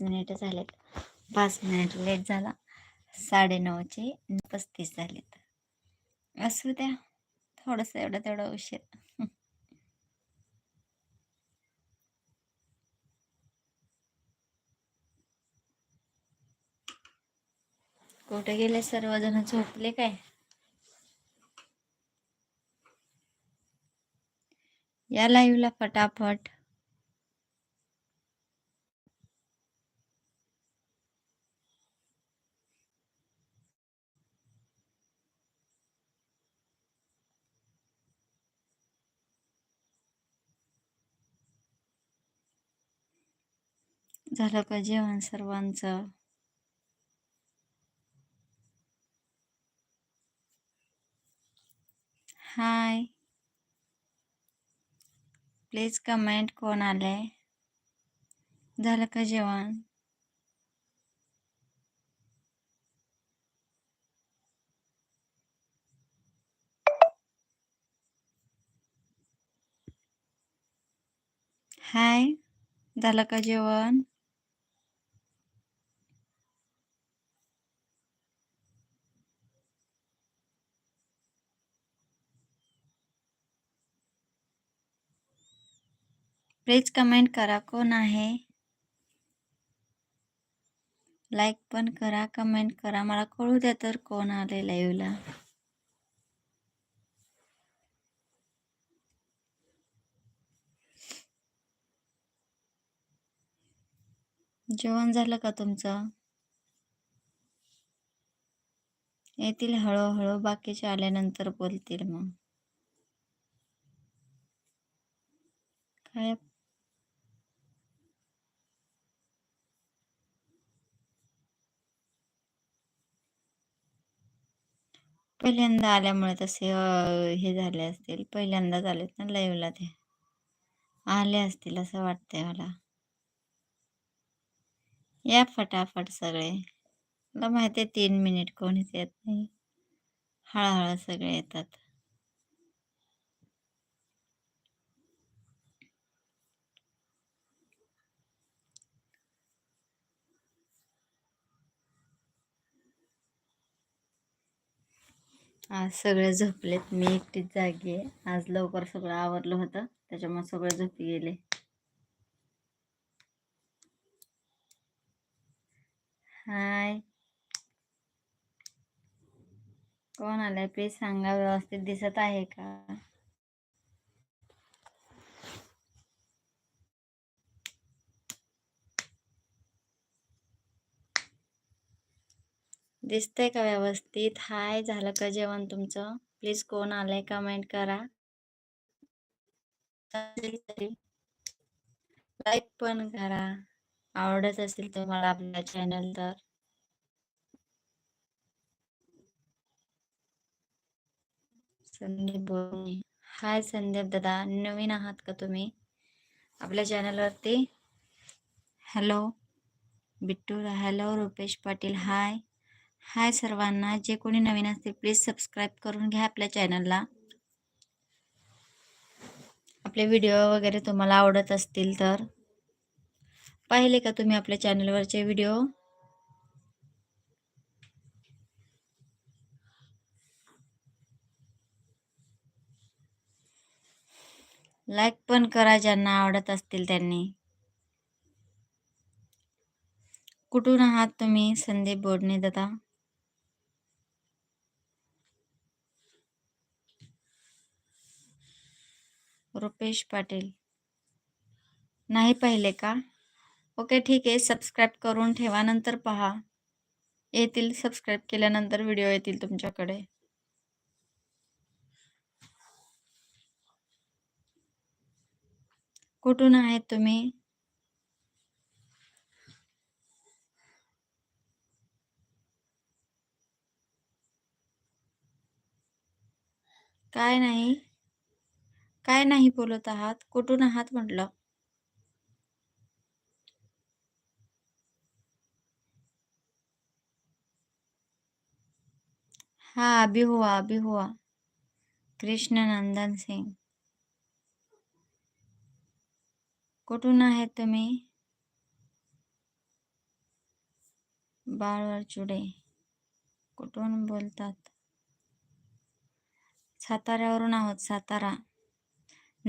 Minute झालेत. पाच minute late झाला. साडेनऊचे पस्तीस झालेत. असू द्या. थोडंसं एवढं तेवढं उशीर. कुठे गेले सर्वजण? झोपले काय? या लाईव्हला फटाफट. झालं का जेवण सर्वांचं? हाय. प्लीज कमेंट कोण आलंय? झालं का जेवण? हाय. झालं का जेवण? प्लीज कमेंट करा कोण आहे? लाईक पण करा कमेंट करा. मला कळू द्या तर कोण आले लाईव्हला जेवण झालं का तुमचं? येतील हळूहळू बाकीचे आल्यानंतर बोलतील मग. काय? पहिल्यांदा आल्यामुळे तसे हे झाले असतील. पहिल्यांदाच आलेत ना लाईव्हला ते. आले असतील असं वाटतंय मला. या फटाफट सगळे. मला माहिती आहे तीन मिनिट कोणीच येत नाही. हळूहळू सगळे येतात. आज सगळे झोपलेत. मी एकटीच जागी आहे. आज लवकर सगळं आवरलं होतं. त्याच्यामुळे सगळे झोपी गेले. हाय. कोण आलाय? प्लीज सांगा. व्यवस्थित दिसत आहे का? दिसतंय का व्यवस्थित? हाय झालं का जेवण तुमचं? प्लीज कोण आलंय कमेंट करा. लाईक पण करा. आवडत असेल तुम्हाला आपला चॅनल तर. संदीप बोलणे. हाय संदीप दादा नवीन आहात का तुम्ही? आपल्या चॅनलवरती? Hello? Bittu hello Rupesh Patil hi. Hi सर्वांना. जे कोणी नवीन असतील प्लीज सबस्क्राईब करून घ्या आपल्या चॅनलला आपले व्हिडिओ वगैरे तुम्हाला आवडत असतील तर. पाहिले का तुम्ही आपल्या चॅनलवरचे व्हिडिओ लाईक पण करा ज्यांना आवडत असतील त्यांनी. कुठून आहात तुम्ही संदीप बोडणे दादा? रुपेश पाटील. नाही पाहिले का? ओके ठीक आहे. सबस्क्राईब करून ठेवा नंतर पहा. येतील सबस्क्राईब केल्यानंतर व्हिडिओ येतील तुमच्याकडे. कुठून आहेत तुम्ही? काय नाही. काय नाही बोलत आहात? कुठून आहात म्हटलं? हा अभी हुआ अभी हुआ. कृष्ण नंदन सिंग. कुठून आहेत तुम्ही? बाळवर चुडे कुठून बोलतात? साताऱ्यावरून आहोत सातारा.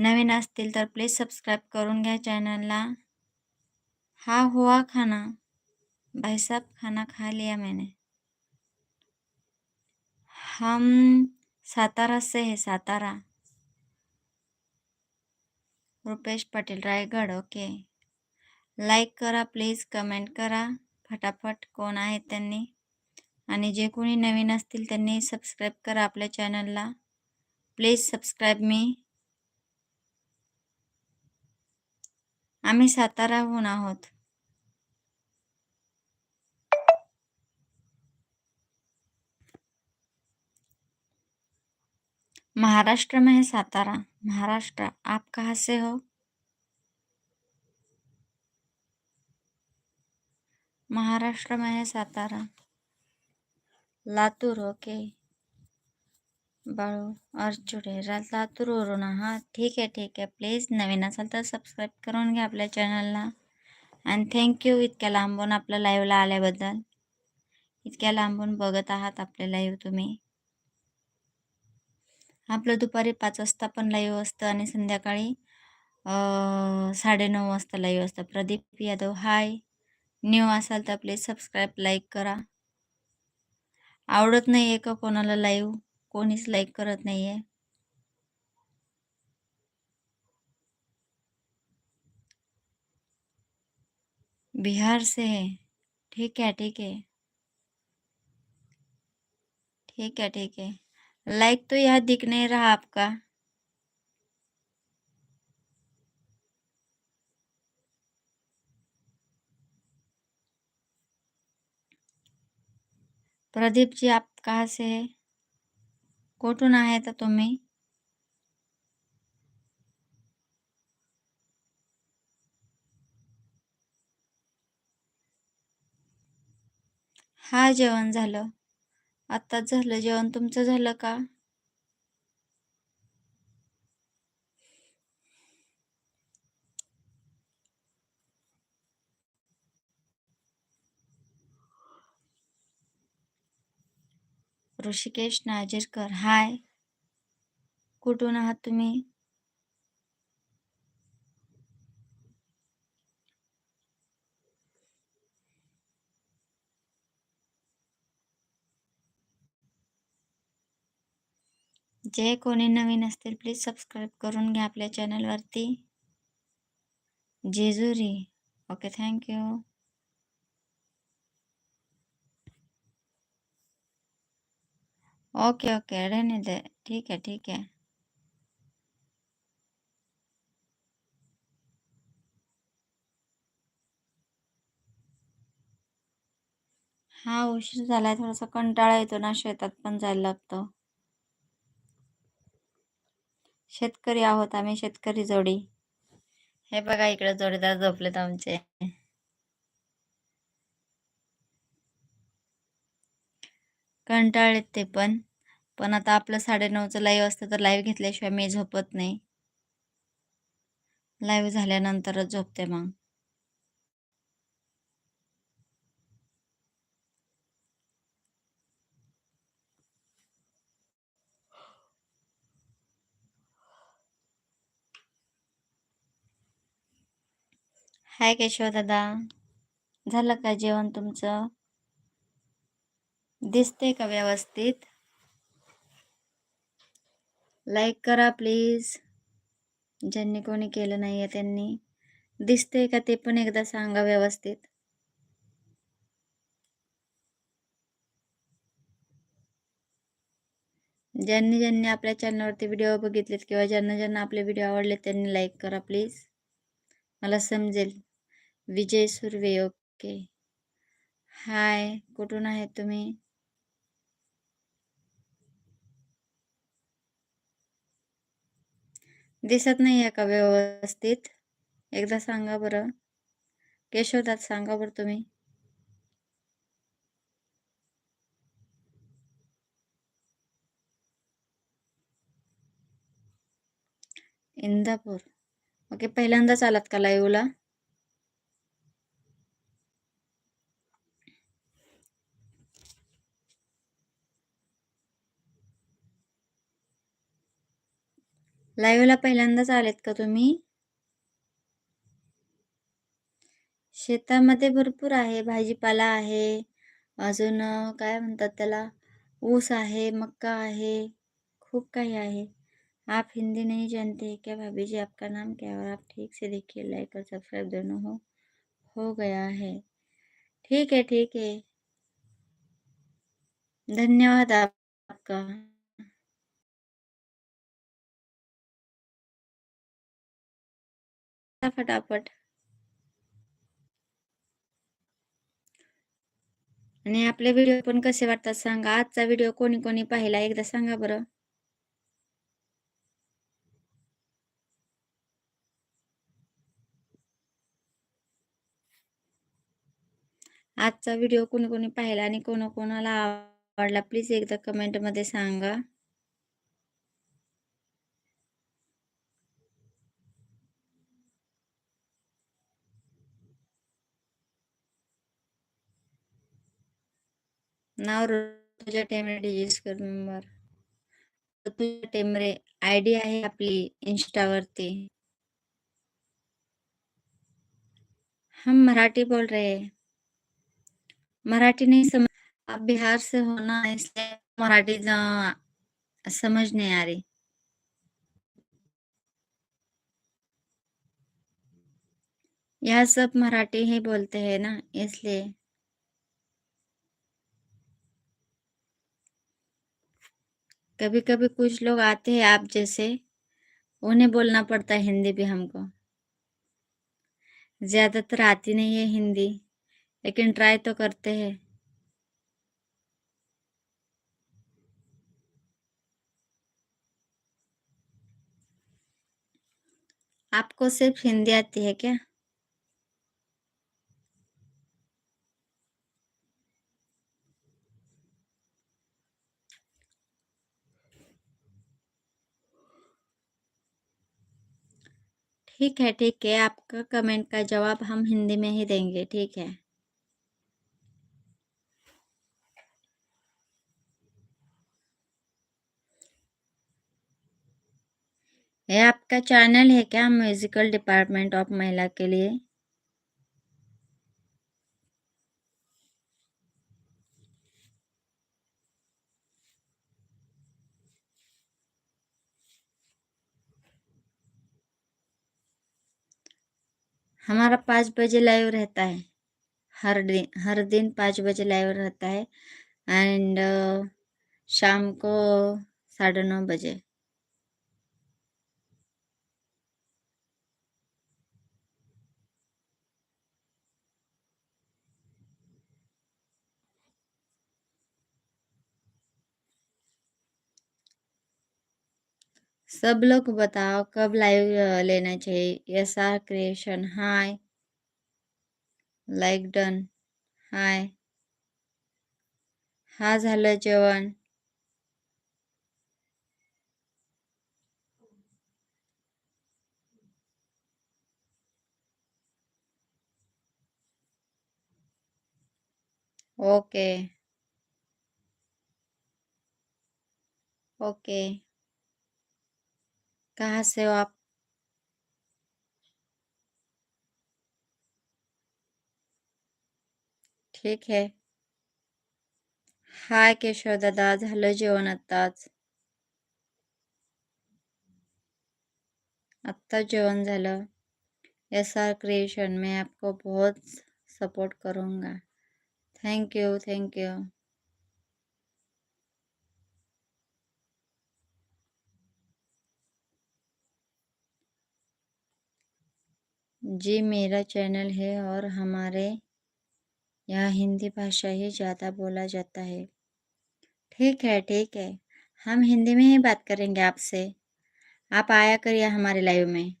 नवीन असतील तर प्लीज सबस्क्राईब करून घ्या चॅनलला हा हुआ खाना. भाई साहब खाना खा लिया मैंने. हम सातारा से है सातारा. रुपेश पाटील रायगड ओके लाईक करा प्लीज कमेंट करा. फटाफट कोण आहेत त्यांनी? आणि जे कोणी नवीन असतील त्यांनी सबस्क्राईब करा आपल्या चॅनलला प्लीज सबस्क्राईब मी आम्ही साताराहून आहोत. महाराष्ट्र में है सातारा. महाराष्ट्र, आप कहाँ से हो? महाराष्ट्र में है सातारा. लातूर, ओके. बाळू अर्चुडे रा लातूरवरून हा ठीक आहे ठीक आहे. प्लीज नवीन असाल तर सबस्क्राईब करून घ्या आपल्या चॅनलला आणि थँक्यू इतक्या लांबून आपल्या लाईव्हला आल्याबद्दल. इतक्या लांबून बघत आहात आपले लाईव्ह तुम्ही. आपलं दुपारी पाच वाजता पण लाईव्ह असतं आणि संध्याकाळी साडेनऊ वाजता लाईव्ह असतं. प्रदीप यादव हाय न्यू असाल तर प्लीज सबस्क्राईब लाईक करा. आवडत नाही आहे का कोणाला लाईव्ह कोणीच लाईक करत नाही आहे बिहार से है। ठीक है ठीक है। ठीक है ठीक है। लाइक तो यह दिख नहीं रहा आपका। प्रदीप जी, आप कहाँ से है? कुठून आहे आता तुम्ही? हा जेवण झालं. आत्ताच झालं. जेवण तुमचं झालं का? ऋषिकेश नाजिरकर हाय. कुठून आहात तुम्ही? जे कोणी नवीन असतील प्लीज सबस्क्राईब करून घ्या आपल्या चॅनलवरती Jejuri. Okay thank you okay okay रहने दे ठीक है ठीक है हा उशीर झालाय थोडासा कंटाळा येतो ना शेतात पण जायला लागतो. शेतकरी आहोत आम्ही शेतकरी जोडी. हे बघा इकडे जोडीदार झोपलेत आमचे. कंटाळेत ते पण. पण आता आपलं साडेनऊचं लाईव्ह असतं तर लाईव्ह घेतल्याशिवाय मी झोपत नाही. लाईव्ह झाल्यानंतरच झोपते मग. हाय केशव दादा. झालं का जेवण तुमचं? दिसते का व्यवस्थित? लाईक करा प्लीज ज्यांनी कोणी केलं नाही आहे त्यांनी. दिसते का ते पण एकदा सांगा व्यवस्थित. ज्यांनी ज्यांनी आपल्या चॅनलवरती व्हिडिओ बघितलेत किंवा ज्यांना ज्यांना आपले व्हिडिओ आवडले त्यांनी लाईक करा प्लीज मला समजेल. विजय सुर्वे ओके हाय कुठून आहेत तुम्ही? दिसत नाही आहे का व्यवस्थित? एकदा सांगा बरं. केशवदात सांगा बरं तुम्ही. इंदापूर. ओके पहिल्यांदाच आलात का लाईव्हला लाईव्हला पहिल्यांदाच आलेत का तुम्ही? शेतामध्ये भरपूर आहे भाजीपाला आहे अजून काय म्हणतात त्याला? ऊस आहे मक्का आहे खूप काही आहे. आप हिंदी नहीं जानते क्या भाभी जी? आपका नाम क्या और आप ठीक से देखिए लाइक और सब्सक्राइब दोनों हो हो गया है। ठीक है ठीक है। धन्यवाद आपका। फटाफट. आणि आपले व्हिडिओ पण कसे वाटतात सांगा. आजचा व्हिडिओ कोणी कोणी पाहिला एकदा सांगा बरं. आजचा व्हिडिओ कोणी कोणी पाहिला आणि कोणा कोणाला आवडला प्लीज एकदा कमेंटमध्ये सांगा. नाव Rutuja Temre डिजिस्कर member Rutuja Temre I D आहे आपली इंस्टावरती हम मराठी बोल रहे हैं. मराठी नहीं समझ, आप बिहार से हो ना, इसलिए मराठी समझ नहीं आ रही. यह सब मराठी ही बोलते हैं ना, इसलिए. कभी कभी कुछ लोग आते हैं आप जैसे, उन्हें बोलना पड़ता है हिंदी भी हमको। ज़्यादातर आती नहीं है हिंदी, लेकिन ट्राई तो करते हैं। आपको सिर्फ़ हिंदी आती है क्या? ठीक है ठीक है। आपका कमेंट का जवाब हम हिंदी में ही देंगे, ठीक है? ये आपका चैनल है क्या म्यूजिकल डिपार्टमेंट ऑफ़ महिला के लिए? हमारा पाँच बजे लाइव रहता है। हर दिन हर दिन पाँच बजे लाइव रहता है। एंड शाम को साढ़े नौ बजे। सब लोग बताओ कब लाइव लेना चाहिए? S R creation hi like done hi हा झालं जेवण. ओके ओके कहाँ से हो आप? ठीक है। हाय केशव दादा झालं जेवण आत्ताच आत्ता जेवण झालं। एस आर क्रिएशन मैं आपको बहुत सपोर्ट करूँगा। Thank you thank you ji, मेरा चैनल है और हमारे यहाँ हिंदी भाषा ही ज़्यादा बोला जाता है। ठीक है ठीक है। हम हिंदी में ही बात करेंगे आपसे। आप आया करिए हमारे लाइव में।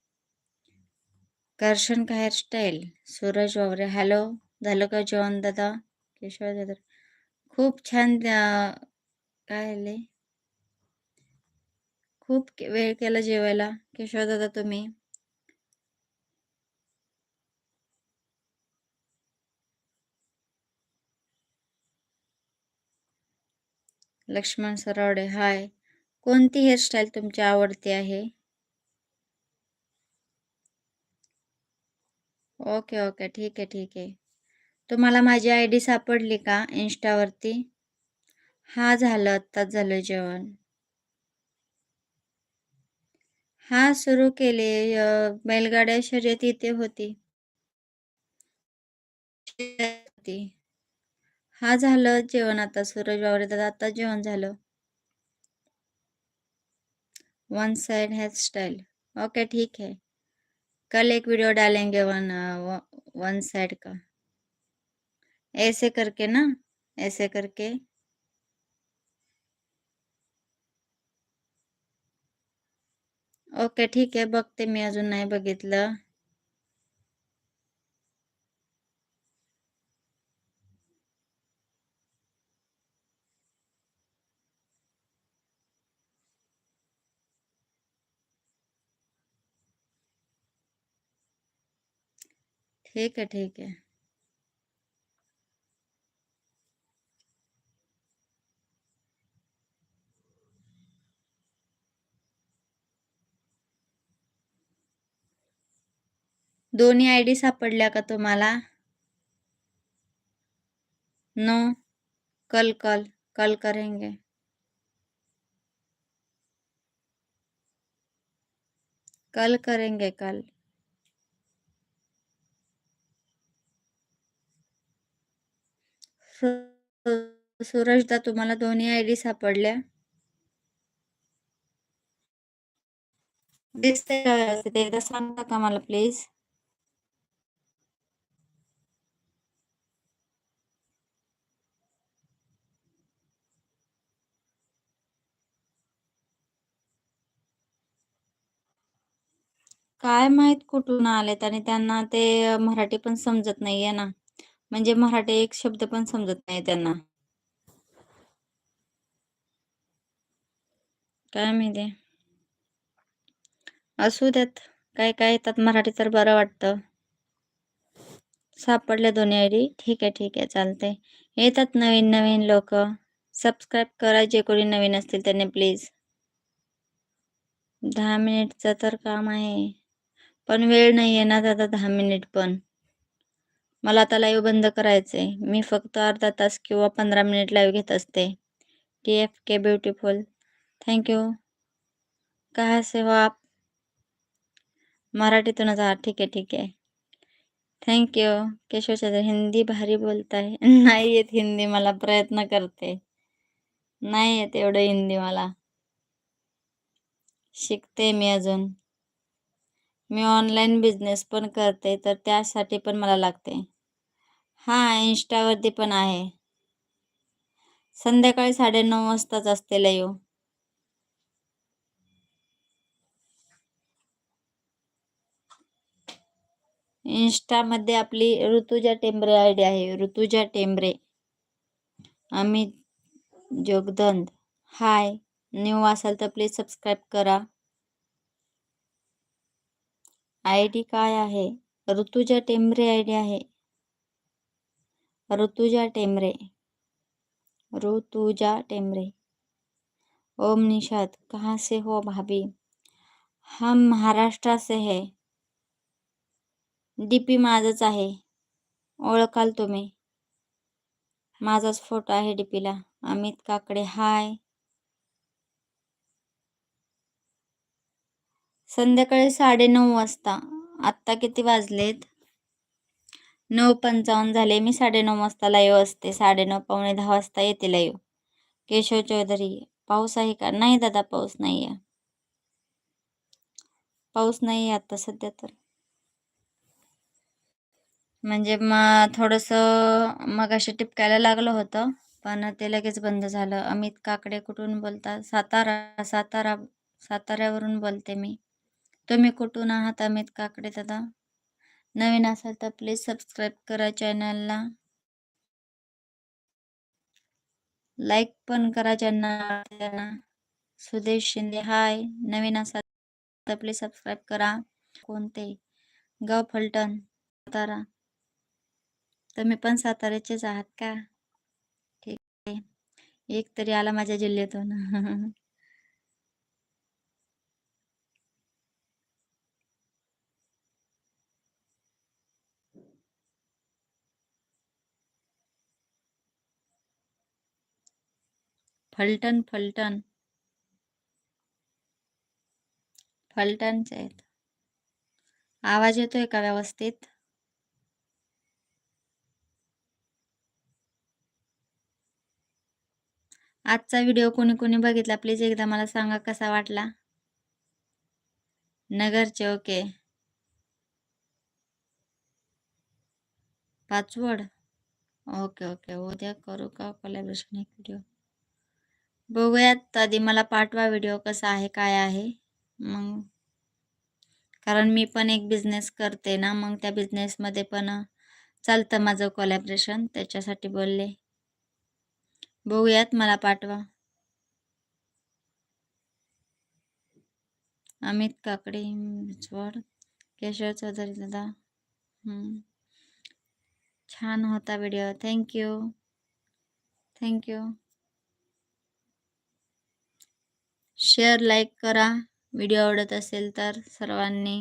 कर्शन का hair style Suraj Waware. Hello झालं का जॉन दादा केशव दादा। खूप छान काय आले खूप के- वेळ केला जेवायला। केशव दादा, तुम्ही? लक्ष्मण सरावडे हाय. कोणती हेअरस्टाईल तुमची आवडती आहे? ओके ओके ठीक आहे ठीक. आहे तुम्हाला माझी आय डी सापडली का इन्स्टावरती हा झालं आत्ताच झालं जेवण. हा सुरू केले. बैलगाड्या शर्यत इथे होती. हा जेवण आता, सूरज बावरे दादा आता झालं. One side hair style okay ठीक है कल एक वीडियो डालेंगे, वन वन साइड का. ऐसे करके ना, ऐसे करके. ओके ठीक आहे, बघते मी अजून नाही बघितलं. ठीक आहे ठीक आहे दोन्ही आय डी सापडल्या का तुम्हाला? नो. कल कल कल करेंगे. कल करेंगे कल. सूरजदा तुम्हाला दोन्ही आय डी सापडल्या. दिसते एकदा सांगता का मला प्लीज? काय माहीत कुठून आलेत आणि त्यांना ते मराठी पण समजत नाहीये ना. म्हणजे मराठी एक शब्द पण समजत नाही त्यांना. काय माहिती? असू देत काय काय येतात मराठी तर बरं वाटतं. सापडले दोन्ही आयडी. ठीक आहे ठीक आहे. चालतंय. येतात नवीन नवीन लोक. सबस्क्राईब करा जे कोणी नवीन असतील त्यांनी प्लीज दहा मिनिटचं तर काम आहे. पण वेळ नाही आहे ना दादा दहा मिनिट पण. मला आता लाईव्ह बंद करायचं आहे मी फक्त अर्धा तास किंवा पंधरा मिनिट लाईव्ह घेत असते. T F K beautiful thank you काय से हो आप? मराठीतूनच आहात ठीक आहे ठीक आहे. थँक्यू केशवचंद्र हिंदी भारी बोलताय. नाही येत हिंदी मला प्रयत्न करते. नाही येत एवढं हिंदी मला. शिकते मी अजून. मी ऑनलाईन बिझनेस पण करते तर त्यासाठी पण मला लागते. हां इन्स्टावरती पण आहे. संध्याकाळी साडेनऊ वाजताच असते लाईव्ह हो. इन्स्टामध्ये आपली ऋतुजा टेंबरे आय डी आहे. ऋतुजा टेंबरे. अमित जोगदंद हाय. न्यू असाल तर प्लीज सबस्क्राईब करा. आय डी काय आहे? ऋतुजा टेंबरे आय डी आहे. ऋतुजा टेंबरे. ऋतुजा टेंबरे. ओम निषाद कहाँ से हो भाभी? हम महाराष्ट्र से है. डीपी माझंच आहे. ओळखाल तुम्ही. माझाच फोटो आहे डीपीला. अमित काकडे हाय. संध्याकाळी साडेनऊ वाजता. आत्ता किती वाजलेत? नऊ पंचावन्न झाले. मी साडेनऊ वाजता लाईव्ह असते. साडेनऊ पावणे दहा वाजता येते लाईव्ह केशव चौधरी पाऊस आहे का? नाही दादा पाऊस नाही आहे पाऊस नाही आहे आता सध्या तर. म्हणजे मग थोडंसं मग असे टिपकायला लागलं होतं पण ते लगेच बंद झालं. अमित काकडे कुठून बोलता? सातारा सातारा साताऱ्यावरून बोलते मी. तुम्ही कुठून आहात अमित काकडे दादा? नवीन असाल तर प्लीज सबस्क्राईब करा चॅनलला लाईक पण करा ज्यांना सुदेश शिंदे हाय नवीन असाल तर प्लीज सबस्क्राईब करा. कोणते? गाव फलटण सातारा. तुम्ही पण साताऱ्याचेच आहात का? ठीक आहे. एक तरी आला माझ्या जिल्ह्यातून. फलटण फलटण. फलटणचे आहेत. आवाज येतोय का व्यवस्थित? आजचा व्हिडिओ कोणी कोणी बघितला? प्लीज एकदा मला सांगा कसा वाटला? नगरचे ओके पाचवड? ओके ओके उद्या करू का कोलॅबरेशन एक व्हिडिओ बघूयात आधी मला पाठवा व्हिडिओ कसा आहे काय आहे. मग कारण मी पण एक बिझनेस करते ना मग त्या बिझनेसमध्ये पण चालतं माझं कोलॅबरेशन त्याच्यासाठी बोलले. बघूयात मला पाठवा. अमित काकडे केशव चौधरी दादा. छान होता video thank you thank you share like करा. व्हिडिओ आवडत असेल तर सर्वांनी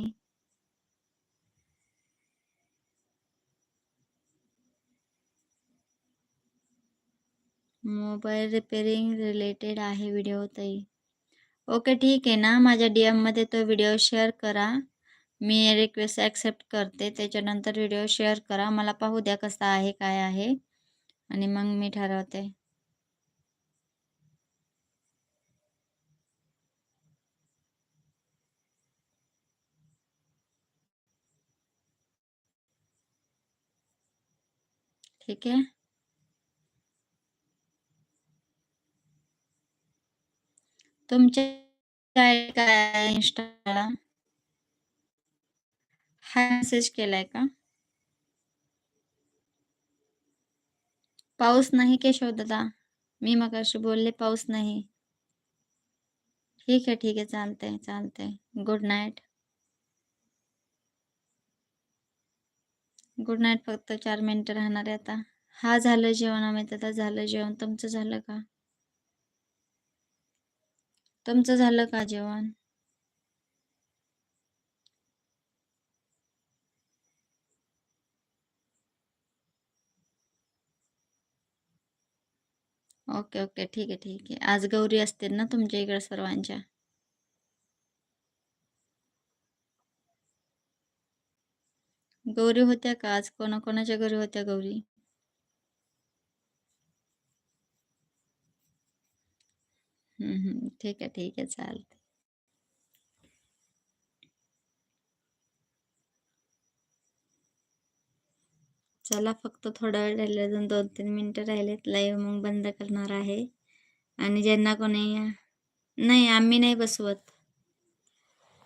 मोबाईल रिपेरिंग रिलेटेड आहे व्हिडिओ ताई ओके ठीक आहे ना. माझ्या डी एममध्ये तो व्हिडिओ शेअर करा. मी रिक्वेस्ट ॲक्सेप्ट करते. त्याच्यानंतर व्हिडिओ शेअर करा. मला पाहू द्या कसा आहे काय आहे. आणि मग मी ठरवते. ठीक आहे. काय इंस्टाला हा मेसेज केलाय का? पाऊस नाही केशव दादा मी मग अशी बोलले पाऊस नाही. ठीक आहे ठीक आहे. चालतंय चालतंय. गुड नाईट गुड नाईट फक्त चार मिनिटं राहणार आहे आता. हा झालं जेवण आम्ही आता झालं जेवण. तुमचं झालं का? तुमचं झालं का जेवण? ओके ओके ठीक आहे ठीक आहे. आज गौरी असतील ना तुमच्या इकडे सर्वांच्या? गौरी होत्या का? आज कोणाकोणाच्या घरी होत्या गौरी? ठीक आहे ठीक आहे. चालते चला फक्त थोडा वेळ राहिले अजून दोन तीन मिनटं राहिलेत. लाईव्ह मग बंद करणार आहे. आणि ज्यांना कोणी नाही आम्ही नाही बसवत.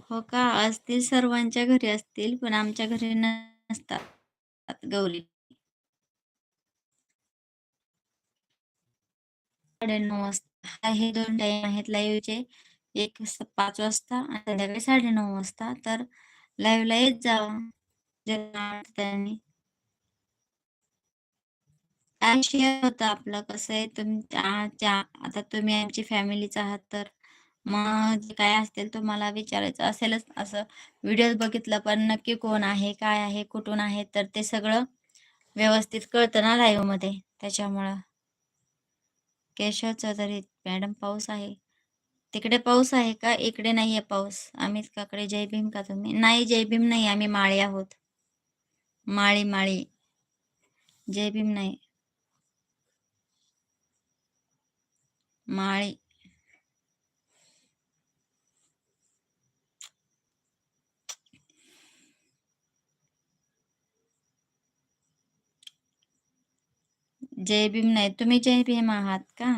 हो का? असतील सर्वांच्या घरी असतील पण आमच्या घरी नसतात गौरी. साडेनऊ वाजता. हे दोन टाईम आहेत लाईव्हचे एक पाच वाजता आणि संध्याकाळी साडेनऊ वाजता. तर लाईव्हला येत जावा. त्यांनी. काय शेअर होतं आपलं? कसं आहे तुमच्या आता तुम्ही आमची फॅमिलीच आहात तर. मग जे काय असतील तुम्हाला विचारायचं असेलच असं. व्हिडिओ बघितलं पण नक्की कोण आहे काय आहे कुठून आहे तर ते सगळं व्यवस्थित कळतं ना लाईव्हमध्ये त्याच्यामुळं. केशव चौधरी मॅडम पाऊस आहे. तिकडे पाऊस आहे का? इकडे नाहीये पाऊस. आम्ही काकडे जय भीम का तुम्ही? नाही जय भीम नाही. आम्ही माळी आहोत. माळी माळी. जय भीम नाही. माळी. जय भीम नाही तुम्ही जय भीम आहात का?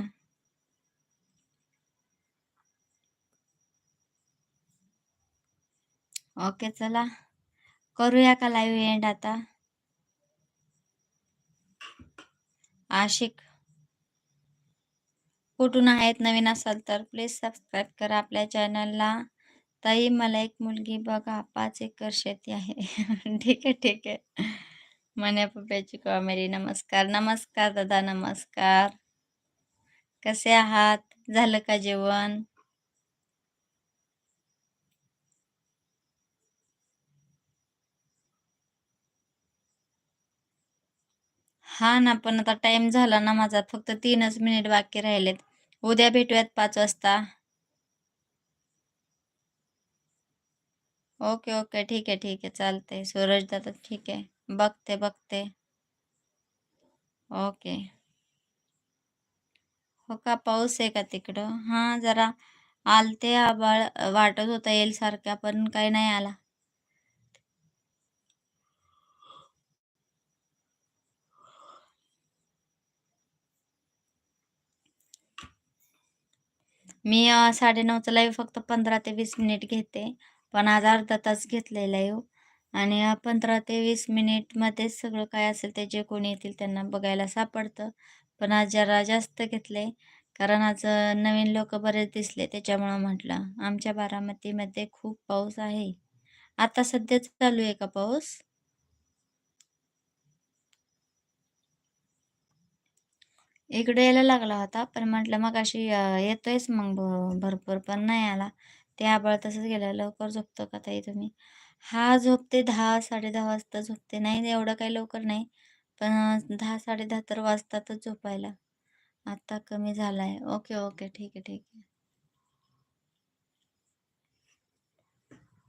ओके चला. करूया का लाईव्ह एंड आता? आशिक. कुठून आहेत नवीन असाल तर प्लीज सबस्क्राईब करा आपल्या चॅनलला ताई मला एक मुलगी बघा पाच एकर शेती आहे. ठीक आहे ठीक आहे. मने पप्प्याची कॉमेडी नमस्कार नमस्कार दादा नमस्कार. कसे आहात? झालं का जेवण? हा ना पण आता टाइम झाला ना माझा. फक्त तीनच मिनिट बाकी राहिलेत. उद्या भेटूयात पाच वाजता. Okay okay. ठीक आहे ठीक आहे. चालतंय. सूरज दादा ठीक आहे. बघते बघते. ओके. हो का? पाऊस आहे का तिकडं? हां जरा आलते आबाळ वाटत होता येईल सारख्या पण काही नाही आला. मी अ, साडेनऊचा लाईव्ह फक्त पंधरा ते वीस मिनिट घेते. पण आज अर्धा तास घेतलेला येऊ आणि पंधरा ते वीस मिनिटमध्येच सगळं काय असेल ते जे कोणी येतील त्यांना बघायला सापडतं. पण आज जरा जास्त घेतले कारण आज नवीन लोक बरेच दिसले त्याच्यामुळं म्हटलं. आमच्या बारामतीमध्ये खूप पाऊस आहे. आता सध्याच चालू आहे का पाऊस? इकडे यायला लागला होता पण म्हटलं मग अशी येतोयच मग भरपूर पण नाही आला. ते आबळ तसंच गेलं. लवकर झोपतो का ताई तुम्ही? हा झोपते दहा साडे दहा वाजता झोपते. नाही एवढं काही लवकर नाही. पण दहा साडे दहा तर वाजतातच झोपायला. आता कमी झालाय. Okay okay. ठीक आहे ठीक आहे.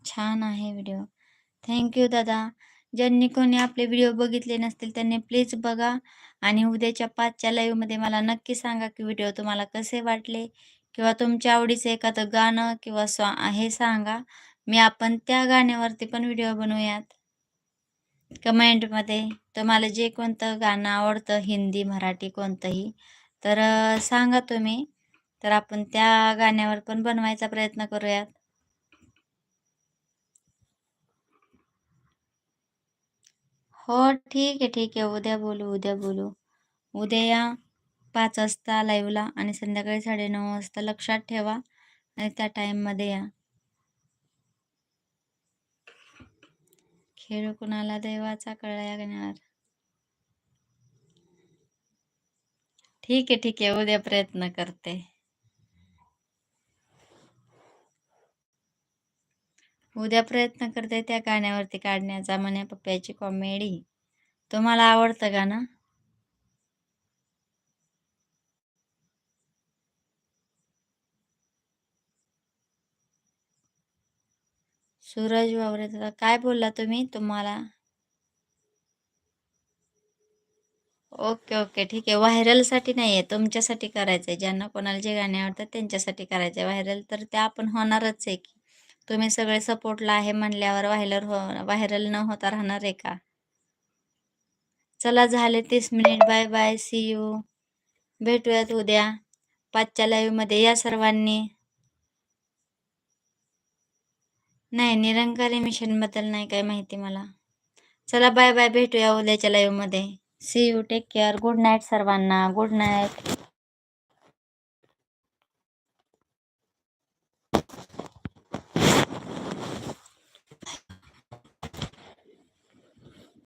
छान आहे व्हिडिओ. थँक्यू दादा. ज्यांनी कोणी आपले व्हिडिओ बघितले नसतील त्यांनी प्लीज बघा. आणि उद्याच्या पाचच्या लाईव्हमध्ये मला नक्की सांगा की व्हिडिओ तुम्हाला कसे वाटले किंवा तुमच्या आवडीचं एखादं गाणं किंवा स्वा हे सांगा. मी आपण त्या गाण्यावरती पण व्हिडिओ बनवूयात. कमेंटमध्ये तुम्हाला जे कोणतं गाणं आवडतं हिंदी मराठी कोणतंही तर सांगा तुम्ही. तर आपण त्या गाण्यावर पण बनवायचा प्रयत्न करूयात. हो ठीक आहे ठीक आहे. उद्या बोलू उद्या बोलू. उद्या या पाच वाजता लाईव्हला आणि संध्याकाळी साडेनऊ वाजता लक्षात ठेवा आणि त्या टाईममध्ये या. खेळ कुणाला देवाचा कळणार ठीक आहे ठीक आहे. उद्या प्रयत्न करते. उद्या प्रयत्न करते त्या गाण्यावरती काढण्याचा म्हणे पप्प्याची कॉमेडी तुम्हाला आवडतं गाणं? सूरज वावरे दादा काय बोलला तुम्ही तुम्हाला? ओके ओके ठीक आहे. व्हायरलसाठी नाही आहे तुमच्यासाठी करायचं आहे ज्यांना कोणाला जे गाणे आवडतात त्यांच्यासाठी करायचं आहे व्हायरल तर त्या आपण होणारच आहे की. तुम्ही सगळे सपोर्टला आहे म्हणल्यावर व्हायरल हो व्हायरल न होता राहणार आहे का? चला झाले तीस minute. Bye bye. See you भेटूयात उद्या. पाचच्या लाईव्हमध्ये या सर्वांनी. नाही निरंकार मिशनबद्दल नाही काय माहिती मला. चला बाय बाय भेटूया उद्याच्या लाईव्हमध्ये. See you take care good night सर्वांना. Good night